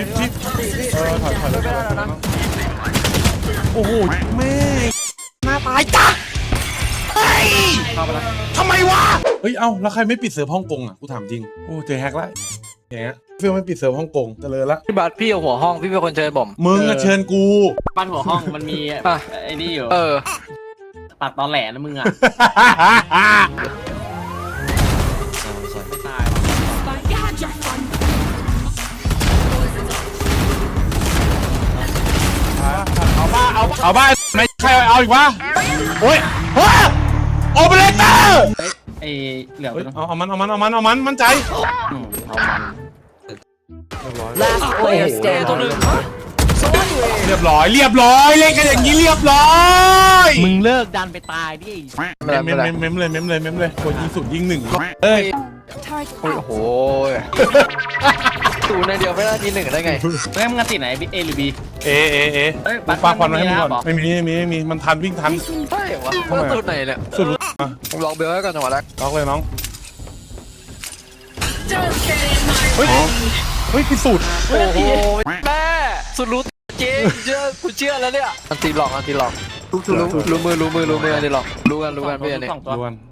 ทิศทิศเออถอยถอยถอยถอยโอ้โหแม่หน้าตายจ้ะเฮ้ยเข้าไปแล้วทำไมวะเฮ้ยเอ้าแล้วใครไม่ปิดเซิร์ฟฮ่องกงอะกูถามจริงโอ้เจอแฮกละอย่างเงี้ยเฟีลไม่ปิดเซิร์ฟฮ่องกงเจริญละพี่บัสพี่เอาหัวห้องพี่เป็นคนเชิญผมมึงอะเชิญกูบ้านหัวห้องมันมีอะไอ้นี่อยู่เออตัดตอนแหลนะมึงอะไม่ตาย เอาเอาบ้าไม่ใครเอาอีกวะโอ้ยเฮ้ยโอเปอเรเตอร์เฮ้ยไอ้เหลืองเฮ้ยตัวนึงเอาเอามันเอามันเอามันเอามันมั่นใจอืมเอามัน Last player standing. เรียบร้อยเรียบร้อยเล่นกันอย่างนี้เรียบร้อยมึงเลิกดันไปตายดิเมมเมมเมมเมมเลยเมมเลยเมมเลยตัวยิงสุดยิงหนึ่งเอ้ยโอ้โห ศูนย์ในเดียวไม่ได้ทีหนึ่งได้ไงเฮ้ยมึงกันติดไหนเอหรือบีเอเอเอเอ้ยปาควันไว้ให้มึงก่อนบัตรไม่มีไม่มีไม่มีมันทันวิ่งทันใช่เหรอทำไมว่าตัวไหนเนี่ยสุดมาผมลองเบลไว้ก่อนจังหวะแรกล็อกเลยน้องเฮ้ยเฮ้ยพิสูจน์โอ้โหแม่สุดรู้จริงเชื่อกูเชื่อแล้วเนี่ยอันตีหลอกอันตีหลอกรู้รู้รู้มือรู้มือรู้มืออันตีหลอกรู้กันรู้กันพี่อันนี้สองตัวดวน